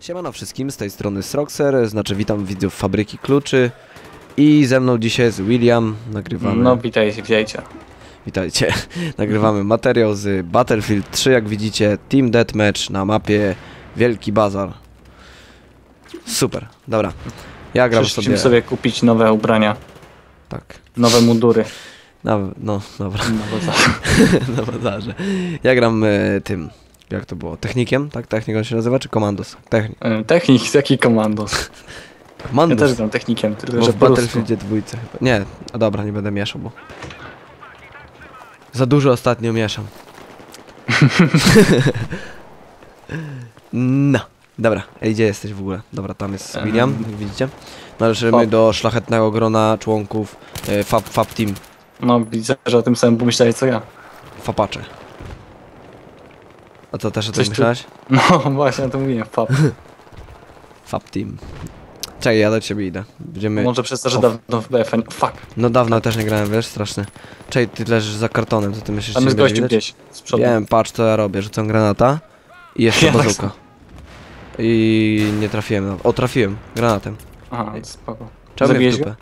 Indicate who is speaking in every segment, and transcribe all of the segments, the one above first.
Speaker 1: Siemano wszystkim, z tej strony Sroxer, znaczy witam widzów Fabryki Kluczy. I ze mną dzisiaj jest William, nagrywamy,
Speaker 2: No witajcie, witajcie.
Speaker 1: witajcie, nagrywamy materiał z Battlefield 3, jak widzicie, Team Deathmatch na mapie. Wielki Bazar. Super, dobra, ja gram
Speaker 2: Przyszliśmy
Speaker 1: sobie,
Speaker 2: sobie kupić nowe ubrania,
Speaker 1: tak,
Speaker 2: nowe mundury.
Speaker 1: na, no dobra,
Speaker 2: No, bo za-
Speaker 1: na bazarze, ja gram e, tym, jak to było, technikiem, tak, technik on się nazywa, czy komandos? Technik,
Speaker 2: e, Technik, jaki komandos. Ja
Speaker 1: komandos.
Speaker 2: też gram technikiem, tylko
Speaker 1: Bo
Speaker 2: że
Speaker 1: w. Battlefieldzie dwójce chyba. Nie, a dobra, nie będę mieszał, bo... Za dużo ostatnio mieszam. no, dobra. Ej, gdzie jesteś w ogóle? Dobra, tam jest. William, jak widzicie. Należymy
Speaker 2: Fab.
Speaker 1: do szlachetnego grona członków e, Fab, Fab Team,
Speaker 2: No widzę, że o tym samym pomyślałeś co ja.
Speaker 1: Fapacze. A co, też o tym myślałeś?
Speaker 2: No właśnie, o tym mówiłem, pap.
Speaker 1: Fab Team. Czekaj, ja do ciebie idę. Będziemy...
Speaker 2: Może przez to, że dawno w BF. Fuck,
Speaker 1: No dawno też nie grałem, wiesz, straszny. Czekaj, ty leżysz za kartonem, co ty myślisz, że będzie widać?
Speaker 2: gdzieś z przodu.
Speaker 1: Wiem, patrz co ja robię, rzucam granata i jeszcze
Speaker 2: Ja tak
Speaker 1: bazuka. I nie trafiłem. na- O, trafiłem granatem.
Speaker 2: Aha, spoko.
Speaker 1: Czemu mnie w dupę?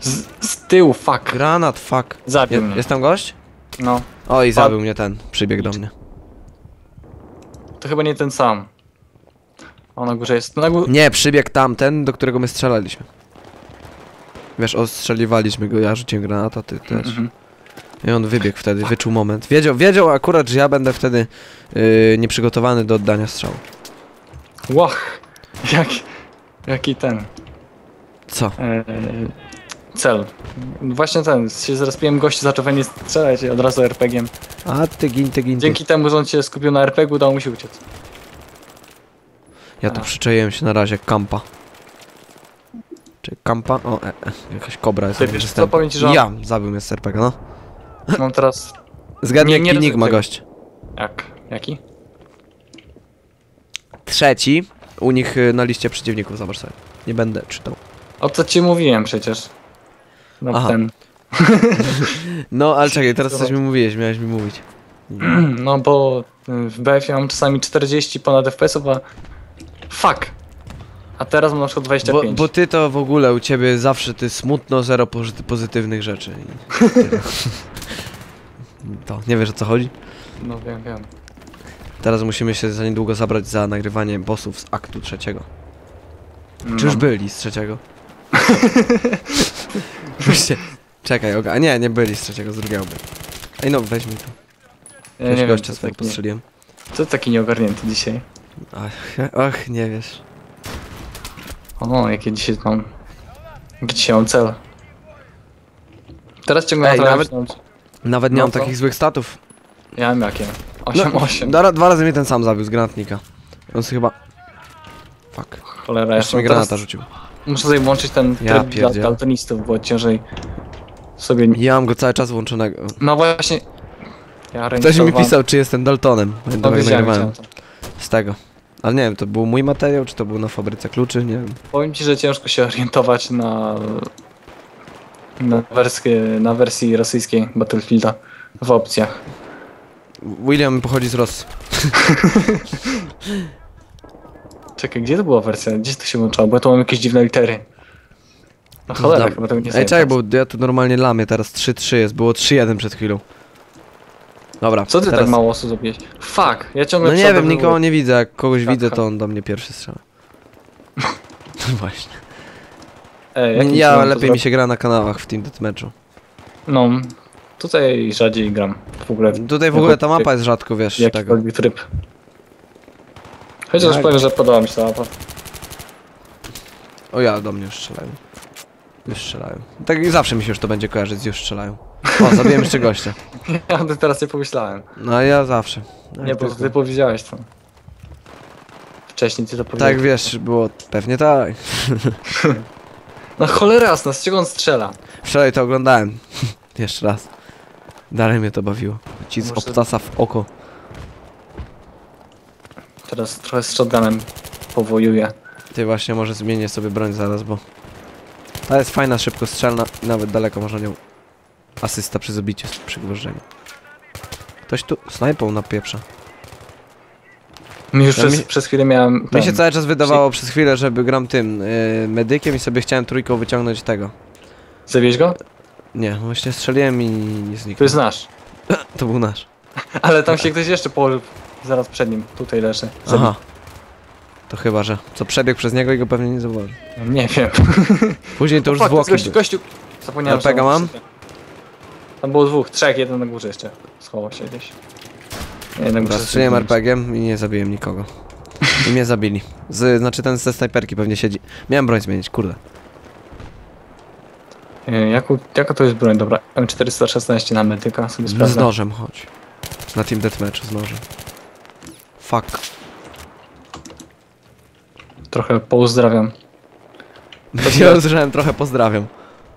Speaker 2: Z, z tyłu, fuck.
Speaker 1: Granat, fuck.
Speaker 2: Zabił
Speaker 1: Je,
Speaker 2: mnie.
Speaker 1: jest tam gość?
Speaker 2: No,
Speaker 1: O, i zabił mnie ten. Przybiegł do mnie.
Speaker 2: To chyba nie ten sam. O, na górze jest. Na górze.
Speaker 1: Nie, przybiegł tamten, do którego my strzelaliśmy. Wiesz, ostrzeliwaliśmy go, ja rzuciłem granata, ty też.
Speaker 2: Mhm.
Speaker 1: I on wybiegł wtedy, wyczuł moment. Wiedział, wiedział akurat, że ja będę wtedy yy, nieprzygotowany do oddania strzału.
Speaker 2: Łach! Jak, jaki ten.
Speaker 1: Co?
Speaker 2: e, cel. Właśnie ten, się zrespiłem gości zaczął we mnie strzelać i od razu RPG-iem.
Speaker 1: A ty gin, ty gin, ty.
Speaker 2: Dzięki temu, że on się skupił na RPG, udało mu się uciec.
Speaker 1: Ja tu
Speaker 2: A.
Speaker 1: przyczaiłem się na razie kampa. Czy kampa? O, e, e, jakaś kobra jest.
Speaker 2: Ty wiesz co, powiem ci, że
Speaker 1: Ja zabił mnie z RPGa, no.
Speaker 2: Mam teraz...
Speaker 1: Zgadnij, jaki nick ma gość.
Speaker 2: Jak? Jaki?
Speaker 1: Trzeci. U nich y, na liście przeciwników, zobacz sobie. Nie będę czytał.
Speaker 2: O co ci mówiłem przecież. No
Speaker 1: Aha.
Speaker 2: ten...
Speaker 1: No, ale czekaj, teraz coś mi mówiłeś, miałeś mi mówić.
Speaker 2: No bo y, w BF mam czasami 40 ponad FPS-ów, a... Fuck! A teraz mam na przykład
Speaker 1: Bo,
Speaker 2: 25.
Speaker 1: bo ty to w ogóle u ciebie zawsze ty smutno, zero pozy- pozytywnych rzeczy. To, nie wiesz o co chodzi?
Speaker 2: No wiem, wiem.
Speaker 1: Teraz musimy się za niedługo zabrać za nagrywanie bossów z aktu trzeciego.
Speaker 2: No.
Speaker 1: Czy już byli z trzeciego? Musicie... Czekaj, oga. A nie, nie byli z trzeciego, z drugiego byli. Ej no, weź mi tu.
Speaker 2: Ja nie wiem,
Speaker 1: gościa
Speaker 2: co
Speaker 1: swojego
Speaker 2: taki,
Speaker 1: postrzeliłem.
Speaker 2: co taki nieogarnięty dzisiaj?
Speaker 1: Ach, ach, nie wiesz.
Speaker 2: O, jakie dzisiaj mam... Jaki dzisiaj mam cel. Teraz ciągle
Speaker 1: Ej,
Speaker 2: na
Speaker 1: nawet-
Speaker 2: nawet...
Speaker 1: Nawet nie
Speaker 2: No
Speaker 1: mam
Speaker 2: to?
Speaker 1: takich złych statów.
Speaker 2: Ja mam jakie?
Speaker 1: No,
Speaker 2: 8-8.
Speaker 1: dwa, dwa razy mnie ten sam zabił z granatnika. On sobie chyba... Fuck.
Speaker 2: Cholera,
Speaker 1: Jeszcze
Speaker 2: jeszcze
Speaker 1: mi granata rzucił.
Speaker 2: Muszę sobie włączyć ten
Speaker 1: Ja
Speaker 2: tryb dla
Speaker 1: pierdzielę.
Speaker 2: daltonistów, bo ciężej sobie...
Speaker 1: Ja mam go cały czas włączonego.
Speaker 2: No właśnie... Ja
Speaker 1: Ktoś mi pisał, czy jestem Daltonem.
Speaker 2: No
Speaker 1: Pamiętam jak
Speaker 2: wiedziałem,
Speaker 1: nagrywałem.
Speaker 2: wiedziałem to.
Speaker 1: Z tego. Ale nie wiem, to był mój materiał, czy to był na fabryce kluczy, nie wiem.
Speaker 2: Powiem ci, że ciężko się orientować na... Na, na wersji rosyjskiej Battlefielda w opcjach.
Speaker 1: William pochodzi z Rosji.
Speaker 2: Czekaj, gdzie to była wersja? Gdzie to się włączało? Bo ja tu mam jakieś dziwne litery. No cholera, chyba tego nie
Speaker 1: Ej, czekaj, bo ja tu normalnie lamię, teraz 3-3 jest, było 3-1 przed chwilą. Dobra,
Speaker 2: Co ty
Speaker 1: teraz...
Speaker 2: tak mało osób zrobiłeś? Fuck, ja ciągle
Speaker 1: No nie wiem, nikogo nie widzę, jak kogoś
Speaker 2: Tak,
Speaker 1: widzę,
Speaker 2: tak.
Speaker 1: to on do mnie pierwszy strzela. No właśnie.
Speaker 2: Ej, jakim
Speaker 1: Ja
Speaker 2: to
Speaker 1: lepiej mi się gra na kanałach w Team Deathmatchu.
Speaker 2: No, tutaj rzadziej gram w ogóle.
Speaker 1: Tutaj w ogóle ta mapa jest rzadko, wiesz, tego.
Speaker 2: Jakikolwiek tryb. Chociaż
Speaker 1: Jak?
Speaker 2: powiem, że podoba mi się ta mapa.
Speaker 1: O ja, do mnie już strzelają. Już strzelają. Tak i zawsze mi się już to będzie kojarzyć, już strzelają. O, zabiłem jeszcze gościa.
Speaker 2: Ja o tym teraz nie pomyślałem.
Speaker 1: No ja zawsze. Tak,
Speaker 2: Nie, bo
Speaker 1: tylko-
Speaker 2: ty powiedziałeś to. Wcześniej ty to
Speaker 1: Tak
Speaker 2: powiedziałeś.
Speaker 1: wiesz, było pewnie tak.
Speaker 2: No cholera jasna, z czego on strzela?
Speaker 1: Wczoraj to oglądałem. Jeszcze raz. Dalej mnie to bawiło. Ci z obcasa w oko.
Speaker 2: Teraz trochę z shotgunem powojuję.
Speaker 1: Ty właśnie może zmienię sobie broń zaraz, bo... Ta jest fajna, szybko strzelna i nawet daleko można nią... Asysta przy zabiciu, przy gwożdżeniu. Ktoś tu snajpą na pieprza.
Speaker 2: Mi już
Speaker 1: Ja
Speaker 2: przez,
Speaker 1: mi-
Speaker 2: przez chwilę miałem...
Speaker 1: Mi
Speaker 2: ten-
Speaker 1: się cały czas wydawało przez chwilę, żeby gram tym yy, medykiem i sobie chciałem trójką wyciągnąć tego.
Speaker 2: Zawieźć go?
Speaker 1: Nie, właśnie strzeliłem i nie
Speaker 2: To
Speaker 1: zniknął.
Speaker 2: jest nasz.
Speaker 1: To był nasz.
Speaker 2: Ale tam się ktoś jeszcze położył. Zaraz przed nim. Tutaj leży. Zabij.
Speaker 1: Aha. To chyba, że co przebiegł przez niego i go pewnie nie zauważył.
Speaker 2: Nie wiem.
Speaker 1: Później to już
Speaker 2: Fuck,
Speaker 1: zwłoki
Speaker 2: gościu, gościu. Zapomniałem,
Speaker 1: RPG
Speaker 2: że-
Speaker 1: mam?
Speaker 2: Tam było dwóch, trzech, jeden na górze jeszcze. Schował się gdzieś. Nie, Jednak
Speaker 1: Dobra, strzeliłem RPG-iem i nie zabiłem nikogo. I mnie zabili. Z, znaczy ten ze snajperki pewnie siedzi. Miałem broń zmienić, kurde.
Speaker 2: E, Jaku, jaka to jest broń? Dobra, M416 na medyka sobie
Speaker 1: Z
Speaker 2: sprawdzę.
Speaker 1: nożem chodź. Na Team Deathmatch z nożem. Fuck.
Speaker 2: Trochę pouzdrawiam.
Speaker 1: Ja usłyszałem trochę pozdrawiam.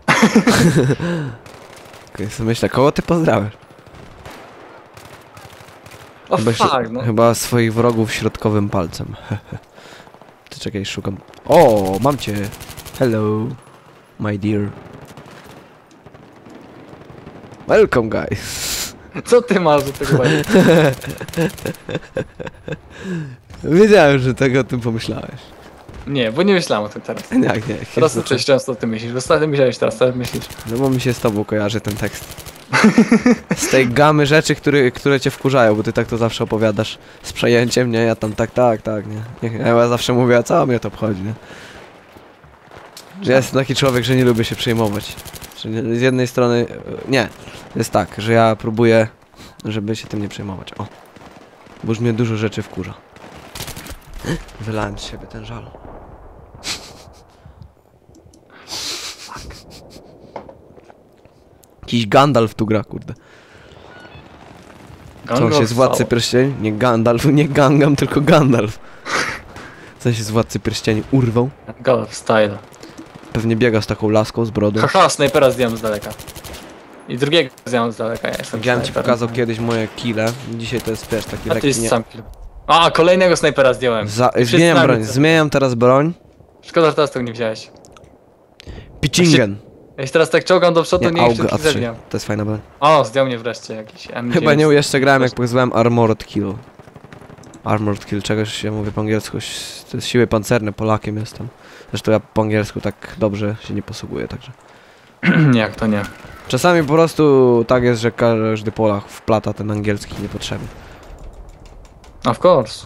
Speaker 1: Okej, sobie myślę, kogo ty pozdrawiasz?
Speaker 2: O
Speaker 1: Chyba,
Speaker 2: fuck,
Speaker 1: się-
Speaker 2: no.
Speaker 1: chyba swoich wrogów środkowym palcem. Ty czekaj, szukam. O, mam cię. Hello, my dear. Welcome, guys.
Speaker 2: Co ty masz do tego właśnie?
Speaker 1: Wiedziałem, że tego o tym pomyślałeś.
Speaker 2: Nie, bo nie myślałem o tym teraz.
Speaker 1: Nie, nie.
Speaker 2: Teraz to często o tym myślisz. Ostatnio myślałeś, teraz teraz myślisz.
Speaker 1: No bo mi się z tobą kojarzy ten tekst. Z tej gamy rzeczy, które, które cię wkurzają, bo ty tak to zawsze opowiadasz z przejęciem, nie? Ja tam tak, tak, tak, nie? nie ja zawsze mówię, a co mnie to obchodzi, nie? Że ja jestem taki człowiek, że nie lubię się przejmować. Nie, z jednej strony, e, nie, jest tak, że ja próbuję, żeby się tym nie przejmować, o. Bo już mnie dużo rzeczy wkurza. Wylałem z siebie ten żal. Jakiś Gandalf tu gra, kurde. Co się z Władcy Pierścieni? Nie Gandalf, nie Gangam, tylko Gandalf. Co się z Władcy Pierścieni urwał?
Speaker 2: Golf style.
Speaker 1: Pewnie biega z taką laską z brodą.
Speaker 2: Haha, snajpera zdjąłem z daleka. I drugiego zdjąłem z daleka, ja jestem
Speaker 1: bym ci
Speaker 2: snajperem.
Speaker 1: pokazał kiedyś moje kile. Dzisiaj to jest wiesz, taki
Speaker 2: A to
Speaker 1: lekki
Speaker 2: jest
Speaker 1: nie...
Speaker 2: sam kill. A, kolejnego snajpera zdjąłem.
Speaker 1: Za...
Speaker 2: Wszyscy
Speaker 1: Zmieniam
Speaker 2: na
Speaker 1: broń,
Speaker 2: ulicy.
Speaker 1: zmieniam teraz broń.
Speaker 2: Szkoda, że teraz tego nie wziąłeś.
Speaker 1: Pichingen.
Speaker 2: Ja się teraz tak czołgam do przodu,
Speaker 1: Nie,
Speaker 2: nie, nie
Speaker 1: AUG
Speaker 2: wszystkich
Speaker 1: A3.
Speaker 2: zabijam.
Speaker 1: To jest fajna broń.
Speaker 2: O, zdjął mnie wreszcie jakiś M9.
Speaker 1: Chyba nie jeszcze grałem jak pokazywałem Armored Kill. Armored Kill, czegoś się mówię po angielsku. To jest siły pancerne, Polakiem jestem. Zresztą ja po angielsku tak dobrze się nie posługuję, także.
Speaker 2: nie, jak to nie.
Speaker 1: Czasami po prostu tak jest, że każdy Polak wplata ten angielski niepotrzebnie.
Speaker 2: Of course.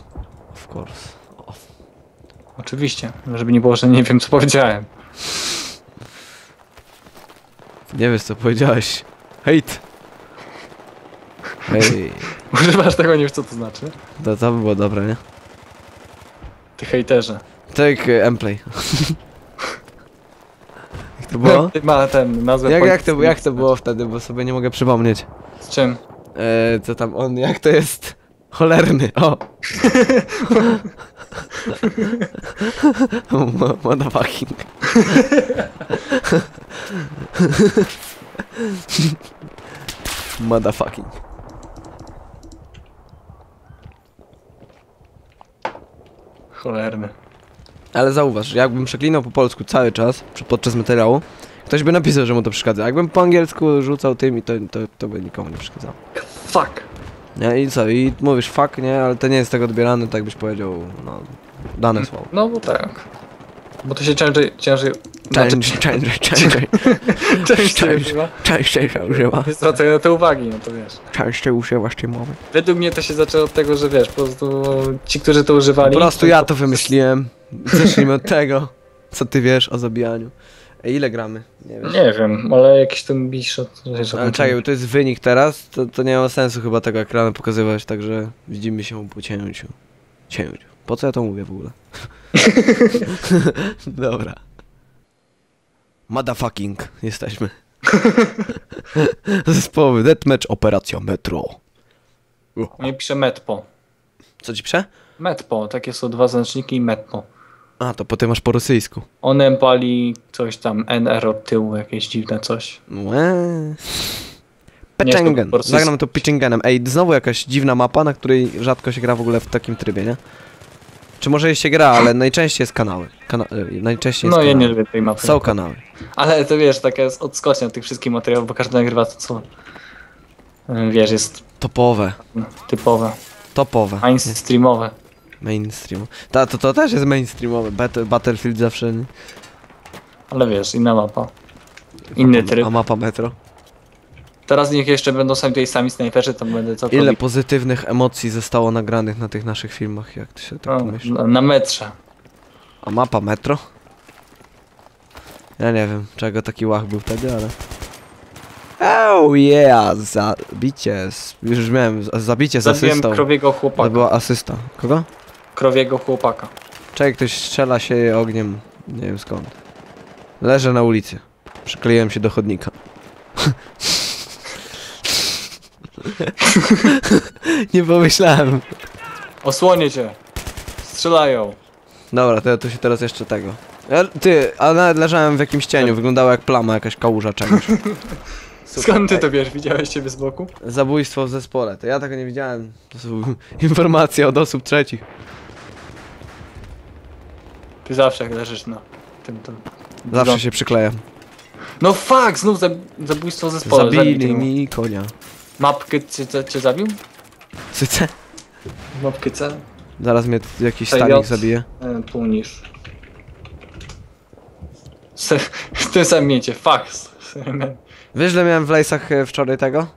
Speaker 1: Of course. O,
Speaker 2: Oczywiście. Żeby nie było, że nie wiem co powiedziałem.
Speaker 1: nie wiesz co powiedziałeś. Hejt! Hej,
Speaker 2: Używasz tego, nie wiesz co to znaczy.
Speaker 1: to, to by było dobre, nie?
Speaker 2: Ty hejterze.
Speaker 1: To jak e, Emplay. jak to było?
Speaker 2: Ty ma ten nazwę
Speaker 1: Jak, jak, to, jak to było wtedy, bo sobie nie mogę przypomnieć.
Speaker 2: Z czym?
Speaker 1: E, co tam on, jak to jest? Cholerny, o! Mo- Motherfucking. Motherfucking.
Speaker 2: Cholerny.
Speaker 1: Ale zauważ, jakbym przeklinał po polsku cały czas, podczas materiału, ktoś by napisał, że mu to przeszkadza. Jakbym po angielsku rzucał tym i to, to, to by nikomu nie przeszkadzało.
Speaker 2: Fuck.
Speaker 1: Nie, i co? I mówisz fuck, nie? Ale to nie jest tak odbierane, tak byś powiedział, no, dane słowo.
Speaker 2: No bo tak. Bo to się ciężej... ciężej
Speaker 1: Change, change, change,
Speaker 2: Częściej
Speaker 1: Change.
Speaker 2: używa.
Speaker 1: częściej się używa.
Speaker 2: Nie zwracają na to uwagi, no to wiesz.
Speaker 1: Częściej używasz tej mowy.
Speaker 2: Według mnie to się zaczęło od tego, że wiesz, po prostu ci, którzy to używali...
Speaker 1: Po prostu ja to wymyśliłem. Zacznijmy od tego, co ty wiesz o zabijaniu. Ej, ile gramy? Nie wiem.
Speaker 2: Nie wiem, ale jakiś ten biszot...
Speaker 1: Ale czekaj, bo to jest wynik teraz, to, to nie ma sensu chyba tego ekranu pokazywać, także widzimy się po cięciu. Cięciu. Po co ja to mówię w ogóle? Dobra. Motherfucking jesteśmy. Zespoły Deathmatch Operacja Metro.
Speaker 2: Nie pisze Metpo.
Speaker 1: Co ci prze?
Speaker 2: Metpo, takie są dwa znaczniki i Metpo.
Speaker 1: A, to potem masz po rosyjsku.
Speaker 2: One pali coś tam, NR od tyłu, jakieś dziwne coś.
Speaker 1: Łe. Peczengen. Zagram to Peczengenem. Ej, znowu jakaś dziwna mapa, na której rzadko się gra w ogóle w takim trybie, nie? Czy może się gra, ale najczęściej jest kanały. Kana y, najczęściej
Speaker 2: No ja nie lubię tej mapy.
Speaker 1: Są kanały.
Speaker 2: Ale to wiesz, taka jest odskocznia od tych wszystkich materiałów, bo każdy nagrywa to co... y, Wiesz, jest
Speaker 1: Topowe.
Speaker 2: typowe,
Speaker 1: Topowe.
Speaker 2: mainstreamowe.
Speaker 1: Mainstream. Ta, to, to też jest mainstreamowe. Battle, Battlefield zawsze... nie?
Speaker 2: Ale wiesz, inna mapa. Inny tryb.
Speaker 1: A mapa metro.
Speaker 2: Teraz niech jeszcze będą sami tutaj sami snajperzy, to będę
Speaker 1: Ile
Speaker 2: całkowicie...
Speaker 1: pozytywnych emocji zostało nagranych na tych naszych filmach, jak ty się tak
Speaker 2: O,
Speaker 1: pomyśl.
Speaker 2: na, na metrze.
Speaker 1: A mapa metro? Ja nie wiem, czego taki łach był wtedy, ale... Oh yeah, zabicie, już miałem, zabicie z
Speaker 2: Zabiłem
Speaker 1: asystą.
Speaker 2: krowiego
Speaker 1: To
Speaker 2: chłopaka.
Speaker 1: była asysta. Kogo?
Speaker 2: Krowiego chłopaka.
Speaker 1: Czekaj, ktoś strzela się ogniem, nie wiem skąd. Leżę na ulicy. Przykleiłem się do chodnika. nie pomyślałem.
Speaker 2: Osłonię cię! Strzelają!
Speaker 1: Dobra, to ja tu się teraz jeszcze tego. Ja, ty, a nawet leżałem w jakimś cieniu, wyglądało jak plama, jakaś kałuża czegoś.
Speaker 2: Skąd ty to wiesz? Widziałeś ciebie z boku?
Speaker 1: Zabójstwo w zespole, to ja tego nie widziałem. To są informacje od osób trzecich.
Speaker 2: Ty zawsze jak leżysz na tym, tym.
Speaker 1: Zawsze się przyklejam.
Speaker 2: No fuck! Znów zab zabójstwo w zespole.
Speaker 1: Zabili
Speaker 2: Zabij
Speaker 1: mi konia.
Speaker 2: Mapkę cię, cię, cię zabił?
Speaker 1: Cyce?
Speaker 2: Mapkę C?
Speaker 1: Zaraz mnie jakiś stanik zabije.
Speaker 2: E. Se- W tym samym miecie, fuck.
Speaker 1: Wiesz, że miałem w lejsach e, wczoraj tego?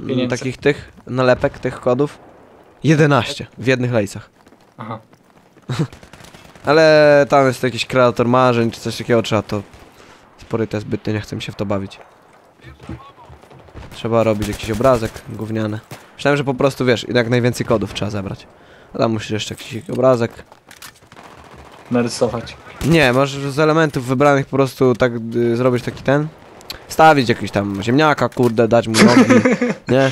Speaker 1: Mm,
Speaker 2: Pieniędzy.
Speaker 1: Takich tych nalepek, tych kodów? 11 w jednych lejsach.
Speaker 2: Aha.
Speaker 1: Ale tam jest jakiś kreator marzeń, czy coś takiego, trzeba to... Spory te zbytnie, nie chcę mi się w to bawić. Trzeba robić jakiś obrazek gówniany. Myślałem, że po prostu, wiesz, jak najwięcej kodów trzeba zebrać. Tam musisz jeszcze jakiś obrazek.
Speaker 2: Narysować.
Speaker 1: Nie, możesz z elementów wybranych po prostu tak y, zrobić taki ten. Stawić jakiś tam ziemniaka, kurde, dać mu nogi, nie?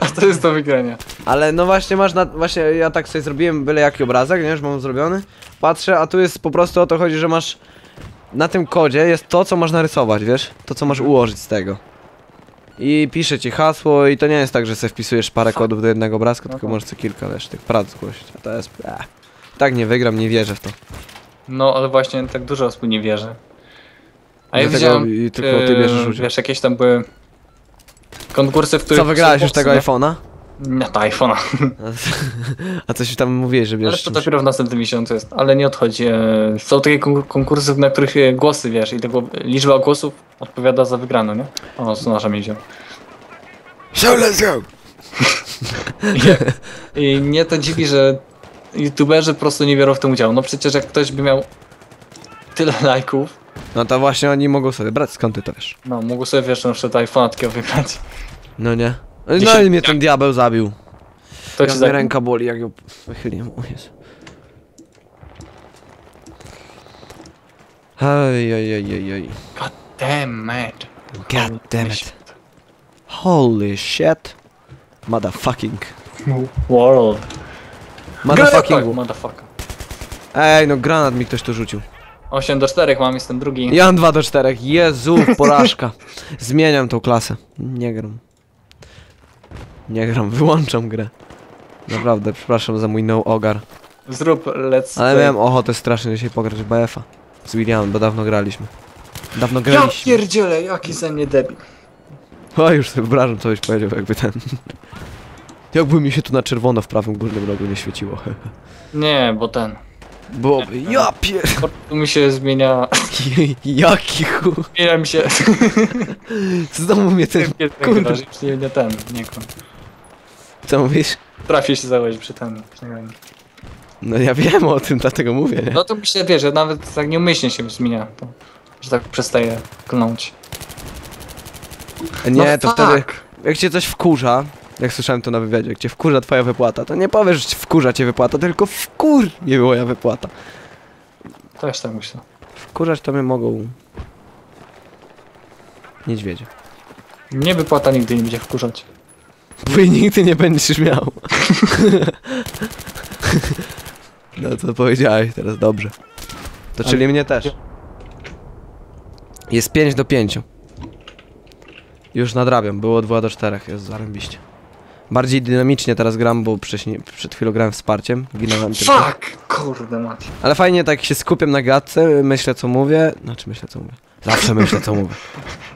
Speaker 2: A to jest do wygrania.
Speaker 1: Ale no właśnie masz na, właśnie ja tak sobie zrobiłem byle jaki obrazek, nie, już mam zrobiony. Patrzę, a tu jest po prostu o to chodzi, że masz na tym kodzie jest to, co masz narysować, wiesz? To, co masz ułożyć z tego. I pisze ci hasło i to nie jest tak, że sobie wpisujesz parę kodów do jednego obrazka, tylko
Speaker 2: Aha.
Speaker 1: możesz co kilka, wiesz, tych prac zgłosić. A to jest... Ech. Tak nie wygram, nie wierzę w to.
Speaker 2: No, ale właśnie tak dużo osób nie wierzy. A ja widziałem,
Speaker 1: i tylko ty bierzesz
Speaker 2: e,
Speaker 1: udział.
Speaker 2: wiesz, jakieś tam były konkursy, w których...
Speaker 1: Co, wygrałeś już tego
Speaker 2: boksy,
Speaker 1: iPhone'a?
Speaker 2: Nie? Nie, to iPhone'a.
Speaker 1: A coś tam mówiłeś, że
Speaker 2: Ale
Speaker 1: bierzesz
Speaker 2: to dopiero w następnym miesiącu jest. Ale nie odchodzi. E, Są takie kon- konkursy, na których e, głosy, wiesz, i tego liczba głosów odpowiada za wygraną, nie? O, co nasza miedzia.
Speaker 1: So let's go!
Speaker 2: I, I mnie to dziwi, że youtuberzy po prostu nie biorą w tym udziału. No przecież jak ktoś by miał tyle lajków,
Speaker 1: No to właśnie oni mogą sobie brać, skąd ty to wiesz?
Speaker 2: no mógł sobie wiesz, na przykład iPhone'a takiego wygrać.
Speaker 1: No nie. No i mnie ten diabeł zabił.
Speaker 2: To
Speaker 1: Jak mnie ręka boli, jak ją wychyliłem. O Jezu. Ej, ej, ej, ej, ej.
Speaker 2: God damn it.
Speaker 1: God damn it. Holy shit. Motherfucking.
Speaker 2: World.
Speaker 1: Motherfucking.
Speaker 2: Motherfucker.
Speaker 1: Ej, no granat mi ktoś tu rzucił.
Speaker 2: 8 do 4 mam, jestem drugi.
Speaker 1: Ja mam 2 do 4. Jezu, porażka. Zmieniam tą klasę. Nie gram. Nie gram, wyłączam grę. Naprawdę, przepraszam za mój no ogar.
Speaker 2: Zrób let's
Speaker 1: Ale
Speaker 2: play.
Speaker 1: miałem ochotę strasznie dzisiaj pograć w BF-a. Z Williamem, bo dawno graliśmy. Dawno
Speaker 2: Ja
Speaker 1: graliśmy.
Speaker 2: pierdzielę, jaki ze mnie debil.
Speaker 1: O, już sobie wyobrażam, co byś powiedział, jakby ten... Jakby mi się tu na czerwono w prawym górnym rogu nie świeciło.
Speaker 2: Nie, bo ten.
Speaker 1: Byłoby... Ja pier...
Speaker 2: Tu mi się zmienia.
Speaker 1: Jaki chu...
Speaker 2: Zmienia mi się.
Speaker 1: Znowu mnie ten...
Speaker 2: Kurde. Nie, nie ten, nie kon.
Speaker 1: Co mówisz?
Speaker 2: Trafię się założyć przy ten.
Speaker 1: No ja wiem o tym, dlatego mówię, nie?
Speaker 2: No to się wiesz, że nawet tak nieumyślnie się zmienia. To, że tak przestaje klnąć.
Speaker 1: Nie,
Speaker 2: no
Speaker 1: to
Speaker 2: fuck.
Speaker 1: wtedy... Jak cię coś wkurza... Jak słyszałem to na wywiadzie, jak cię wkurza twoja wypłata, to nie powiesz, że wkurza cię wypłata, tylko wkur nie moja wypłata.
Speaker 2: Też tak myślę.
Speaker 1: Wkurzać to mnie mogą... Niedźwiedzie.
Speaker 2: Nie wypłata nigdy nie będzie wkurzać.
Speaker 1: Bo i nigdy nie będziesz miał. no co powiedziałeś teraz, dobrze. To
Speaker 2: Ale-
Speaker 1: czyli mnie też. Jest 5 do 5. Już nadrabiam, było 2 do 4, jest zarębiście. Bardziej dynamicznie teraz gram, bo wcześniej, przed chwilą grałem wsparciem, ginąłem tylko.
Speaker 2: Fuck! Kurde mać.
Speaker 1: Ale fajnie tak się skupiam na gadce, myślę co mówię, znaczy myślę co mówię. Zawsze myślę, co mówię.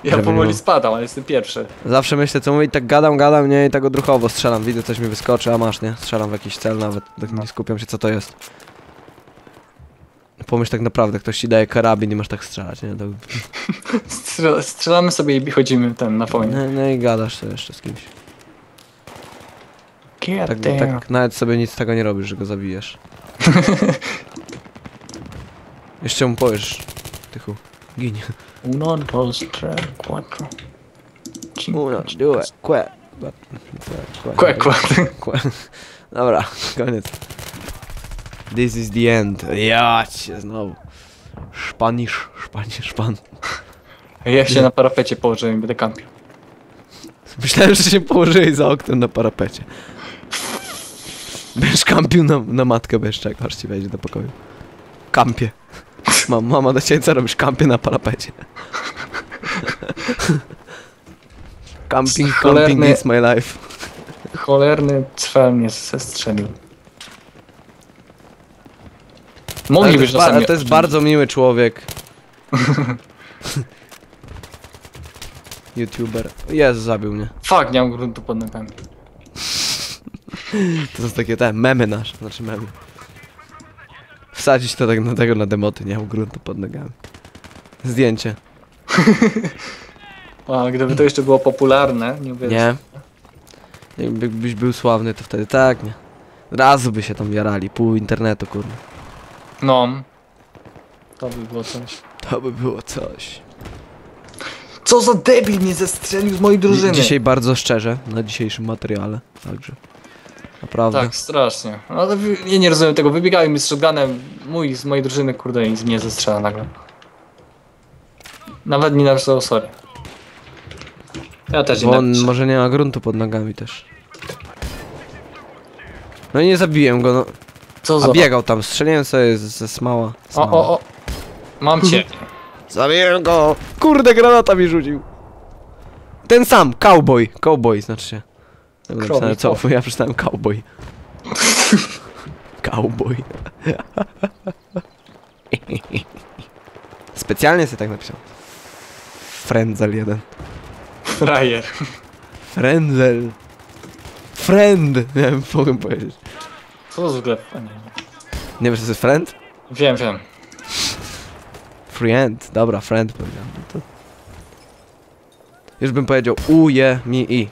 Speaker 2: Ja
Speaker 1: Żeby
Speaker 2: powoli spadam, ale jestem pierwszy.
Speaker 1: Zawsze myślę, co mówię i tak gadam, gadam, nie? I tak odruchowo strzelam. Widzę, coś mi wyskoczy, a masz, nie? Strzelam w jakiś cel nawet. Tak
Speaker 2: No.
Speaker 1: nie skupiam się, co to jest. Pomyśl tak naprawdę, ktoś ci daje karabin i masz tak strzelać, nie? To...
Speaker 2: Strzel- Strzelamy sobie i chodzimy ten na wojnę.
Speaker 1: No, no i gadasz to jeszcze z kimś. Tak,
Speaker 2: damn.
Speaker 1: tak nawet sobie nic z tego nie robisz, że go zabijesz. Jeszcze mu powiesz, tychu, gin.
Speaker 2: Uno, dos, tres, cuatro.
Speaker 1: Uno, due, que,
Speaker 2: kłe. Kłe.
Speaker 1: Dobra, koniec. This is the end. Ja cię znowu. Szpanisz, szpanisz, szpan.
Speaker 2: Ja się na parapecie położyłem będę kampił.
Speaker 1: Myślałem, że się położyłeś za oknem na parapecie. Będziesz kampił na, na matkę, będziesz czekał, aż ci wejdzie do pokoju. Kampie. Mam, mama do ciebie, co robisz? Kampie na parapecie. Camping, camping
Speaker 2: Cholerny-
Speaker 1: is my life.
Speaker 2: Cholerny cwel mnie zestrzelił.
Speaker 1: Ale to,
Speaker 2: Moglibyś
Speaker 1: jest,
Speaker 2: czasami...
Speaker 1: ale to jest bardzo miły człowiek. YouTuber. Jezu, zabił mnie.
Speaker 2: Fuck, nie mam gruntu pod nogami.
Speaker 1: To są takie te memy nasze, znaczy memy. Wsadzić to tak na tego na demoty, nie mam gruntu pod nogami. Zdjęcie.
Speaker 2: A gdyby to jeszcze było popularne, nie wiem.
Speaker 1: Nie. Jakbyś był sławny, to wtedy tak, nie. Razu by się tam jarali, pół internetu, kurde.
Speaker 2: No. To by było coś.
Speaker 1: To by było coś.
Speaker 2: Co za debil mnie zestrzelił z mojej drużyny.
Speaker 1: Dzisiaj bardzo szczerze, na dzisiejszym materiale, także. Naprawdę.
Speaker 2: Tak, strasznie. No, Ale ja nie rozumiem tego. Wybiegają mi z shotgunem mój z mojej drużyny, kurde, i mnie zestrzela nagle. Nawet nie napisał sorry. Ja też nie
Speaker 1: Bo on
Speaker 2: napiszę.
Speaker 1: może nie ma gruntu pod nogami też. No i nie zabiłem go, no.
Speaker 2: Co
Speaker 1: A
Speaker 2: za...
Speaker 1: biegał tam, strzeliłem sobie ze smała.
Speaker 2: O,
Speaker 1: smała.
Speaker 2: o, o. Mam cię.
Speaker 1: Zabiłem go! Kurde, granata mi rzucił. Ten sam, cowboy. Cowboy znaczy się. Co?
Speaker 2: krowy.
Speaker 1: Ja przeczytałem cowboy. cowboy. Specjalnie sobie tak napisał. Frenzel jeden.
Speaker 2: Frajer.
Speaker 1: Frenzel. Friend! Nie wiem, mogłem powiedzieć.
Speaker 2: Co to za ogóle? Nie, nie.
Speaker 1: Wiesz, co to jest friend?
Speaker 2: Wiem, wiem.
Speaker 1: Friend. Dobra, friend powiedziałem. To... Już bym powiedział u, je, mi, i.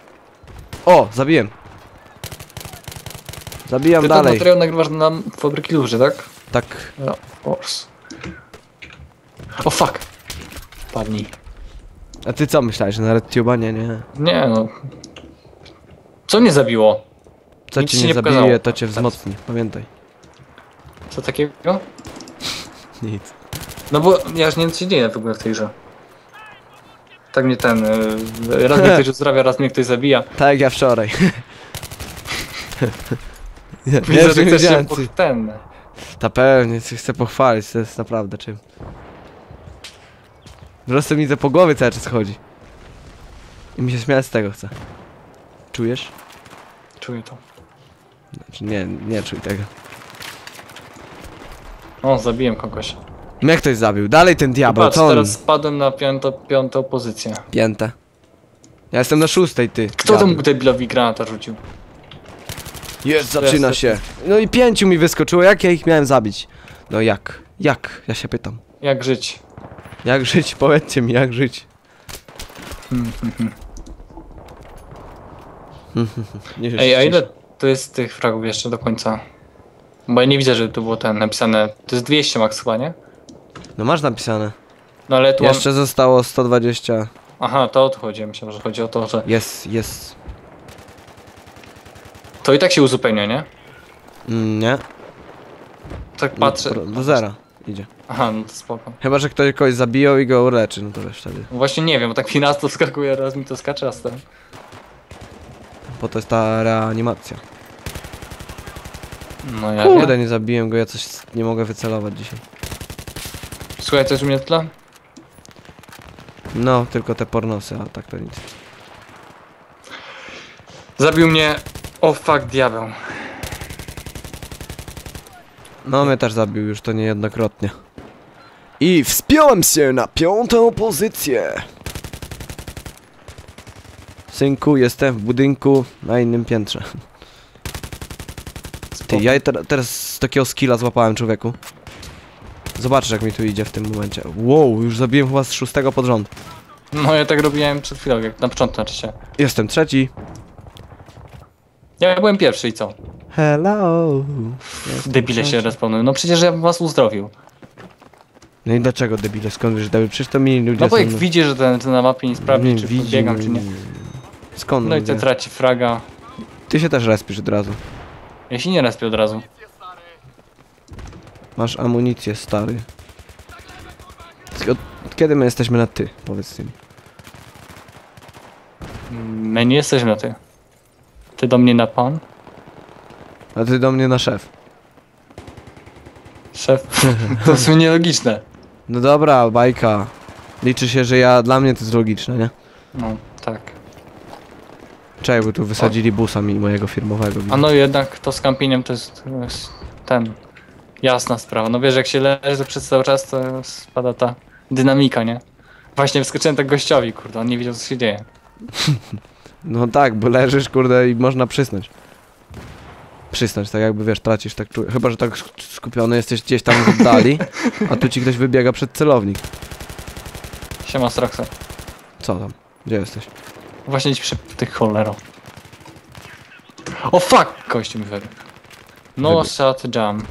Speaker 1: O, zabiłem. Zabijam
Speaker 2: Ty
Speaker 1: dalej.
Speaker 2: materiał nagrywasz na fabryki duży, tak?
Speaker 1: Tak.
Speaker 2: No, of course. O fuck. Padnij.
Speaker 1: A ty co myślałeś, że na RedTube'a? Nie, nie.
Speaker 2: Nie no. Co mnie zabiło?
Speaker 1: Co
Speaker 2: Nic
Speaker 1: cię nie,
Speaker 2: nie
Speaker 1: zabije,
Speaker 2: pokazało.
Speaker 1: to cię wzmocni. Pamiętaj.
Speaker 2: Co takiego?
Speaker 1: Nic.
Speaker 2: No bo ja już nie wiem co się dzieje w ogóle w tej grze. Tak mnie ten, y, raz mnie ktoś uzdrawia, raz mnie ktoś zabija.
Speaker 1: Tak jak ja wczoraj. nie,
Speaker 2: Widzę, że chcesz się po, ten.
Speaker 1: Ta pewnie, chcę pochwalić, to jest naprawdę czym. Prostu mi to po głowie cały czas chodzi. I mi się śmiać z tego chce. Czujesz?
Speaker 2: Czuję to.
Speaker 1: Znaczy nie, nie czuj tego.
Speaker 2: O, zabiłem kogoś.
Speaker 1: Mnie ktoś zabił, dalej ten diabeł,
Speaker 2: Patrz,
Speaker 1: co on?
Speaker 2: teraz spadłem na piątą, piątą pozycję.
Speaker 1: Pięte. Ja jestem na szóstej, ty.
Speaker 2: Kto
Speaker 1: diabeł.
Speaker 2: temu debilowi granata rzucił?
Speaker 1: Jest, zaczyna się. No i pięciu mi wyskoczyło, jak ja ich miałem zabić? No jak? Jak? Ja się pytam.
Speaker 2: Jak żyć?
Speaker 1: Jak żyć? Powiedzcie mi, jak żyć?
Speaker 2: Hmm, hmm, hmm.
Speaker 1: Nie
Speaker 2: Ej, a ile to jest tych fragów jeszcze do końca? Bo ja nie widzę, że tu było ten napisane. To jest 200 max chyba, nie?
Speaker 1: No masz napisane.
Speaker 2: No ale tu mam...
Speaker 1: Jeszcze zostało 120.
Speaker 2: Aha, to o to chodzi. Ja myślałem, że chodzi o to, że
Speaker 1: Jest, jest.
Speaker 2: to i tak się uzupełnia, nie?
Speaker 1: Mm, nie?
Speaker 2: Tak
Speaker 1: No,
Speaker 2: patrzę.
Speaker 1: pro- Do zera idzie.
Speaker 2: Aha, no to spoko.
Speaker 1: Chyba, że ktoś kogoś zabiją i go uleczy, no to wiesz wtedy.
Speaker 2: No Właśnie nie wiem, bo tak mi nas to skakuje, raz mi to skacze, a ten.
Speaker 1: Bo to jest ta reanimacja.
Speaker 2: No ja
Speaker 1: Kurde, nie zabiłem go, ja coś nie mogę wycelować dzisiaj.
Speaker 2: Słuchaj, coś u mnie w tle?
Speaker 1: No, tylko te pornosy, a tak to nic.
Speaker 2: Zabił mnie... O fuck, diabeł.
Speaker 1: No, mnie też zabił już to niejednokrotnie. I wspiąłem się na piątą pozycję. Synku, jestem w budynku na innym piętrze. Ty, ja te, teraz takiego skilla złapałem, człowieku. Zobaczysz, jak mi tu idzie w tym momencie. Wow, już zabiłem chyba z szóstego pod rząd.
Speaker 2: No ja tak robiłem przed chwilą, jak na początku znaczy.
Speaker 1: Jestem trzeci.
Speaker 2: Ja byłem pierwszy i co?
Speaker 1: Hello.
Speaker 2: Debile się respawnują. No przecież ja bym was uzdrowił.
Speaker 1: No i dlaczego debile? Skąd wiesz, debile? Przecież to mi ludzie
Speaker 2: No bo
Speaker 1: są-
Speaker 2: jak widzi, że ten, ten na mapie nie sprawdzi, czy
Speaker 1: widzi,
Speaker 2: biegam,
Speaker 1: no
Speaker 2: czy nie.
Speaker 1: Skąd
Speaker 2: No i ten traci fraga.
Speaker 1: Ty się też respisz od razu.
Speaker 2: Ja się nie respię od razu.
Speaker 1: Masz amunicję, stary. Od, od kiedy my jesteśmy na ty? Powiedz mi.
Speaker 2: My nie jesteśmy na ty. Ty do mnie na pan?
Speaker 1: A ty do mnie na szef.
Speaker 2: Szef. To jest nielogiczne.
Speaker 1: No dobra, bajka. Liczy się, że ja, dla mnie to jest logiczne, nie?
Speaker 2: No, tak.
Speaker 1: Czekaj, bo tu wysadzili busa mi mojego firmowego.
Speaker 2: A no jednak to z kampieniem to jest, to jest ten. Jasna sprawa. No wiesz, jak się leży przez cały czas, to spada ta dynamika, nie? Właśnie wskoczyłem tak gościowi, kurde, on nie wiedział co się dzieje.
Speaker 1: No tak, bo leżysz, kurde, i można przysnąć. Przysnąć, tak jakby, wiesz, tracisz, tak czuję. Chyba, że tak sk- skupiony jesteś gdzieś tam w oddali, a tu ci ktoś wybiega przed celownik.
Speaker 2: Siema Stroxa.
Speaker 1: Co tam? Gdzie jesteś?
Speaker 2: Właśnie ci przy tych cholero. O fuck! Kości mi wybiegł. No shot jam.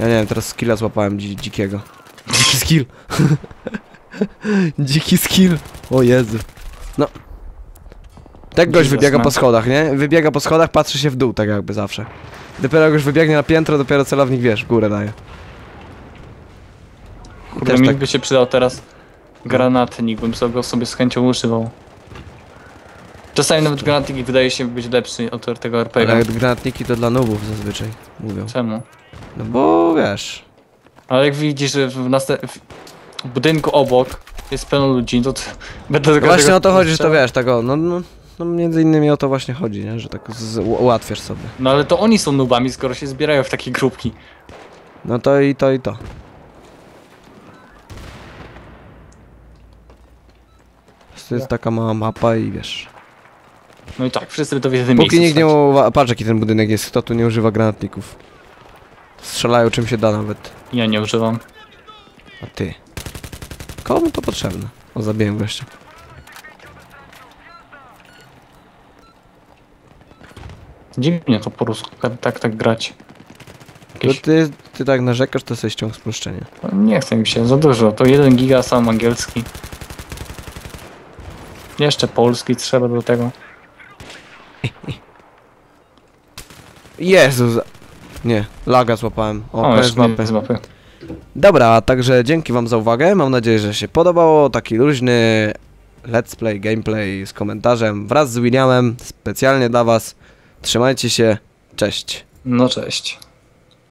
Speaker 1: Ja nie wiem, teraz skilla złapałem dzi dzikiego. Dziki skill. Dziki skill. O Jezu. No. Tak gość wybiega po
Speaker 2: man.
Speaker 1: schodach, nie? Wybiega po schodach, patrzy się w dół, tak jakby zawsze. Dopiero jak już wybiegnie na piętro, dopiero celownik, wiesz, w górę daje.
Speaker 2: Kurde, mi
Speaker 1: tak-
Speaker 2: by się przydał teraz granatnik, bym sobie go sobie z chęcią używał. Czasami nawet granatnik wydaje się być lepszy od tego
Speaker 1: Ale
Speaker 2: RPG.
Speaker 1: granatniki to dla nubów zazwyczaj, mówią.
Speaker 2: Czemu?
Speaker 1: No bo wiesz.
Speaker 2: Ale jak widzisz, że w, w budynku obok jest pełno ludzi, to będę
Speaker 1: No właśnie
Speaker 2: tego
Speaker 1: o to chodzi, że to wiesz, tego, no, no, no między innymi o to właśnie chodzi, nie? Że tak z, ułatwiasz sobie.
Speaker 2: No ale to oni są nubami, skoro się zbierają w takie grupki.
Speaker 1: No to i to i to. To jest taka mała mapa i wiesz.
Speaker 2: No i tak, wszyscy to w jednym miejscu.
Speaker 1: Póki nikt nie
Speaker 2: stać.
Speaker 1: uwa... Patrz jaki ten budynek jest, kto tu nie używa granatników. Strzelają czym się da nawet.
Speaker 2: Ja nie używam.
Speaker 1: A ty. Komu to potrzebne? O, zabiłem gościa.
Speaker 2: Dziwnie to po rusku, tak, tak, tak grać.
Speaker 1: To
Speaker 2: Jakieś...
Speaker 1: ty, ty tak narzekasz, to sobie ściąg spruszczenie.
Speaker 2: Nie chce mi się, za dużo. To 1 giga, sam angielski. Jeszcze polski trzeba do tego.
Speaker 1: Jezus! Nie, laga złapałem. O,
Speaker 2: O,
Speaker 1: koniec mapy.
Speaker 2: mapy.
Speaker 1: Dobra, także dzięki wam za uwagę. Mam nadzieję, że się podobało. Taki luźny let's play, gameplay z komentarzem wraz z Williamem specjalnie dla was. Trzymajcie się. Cześć.
Speaker 2: No cześć.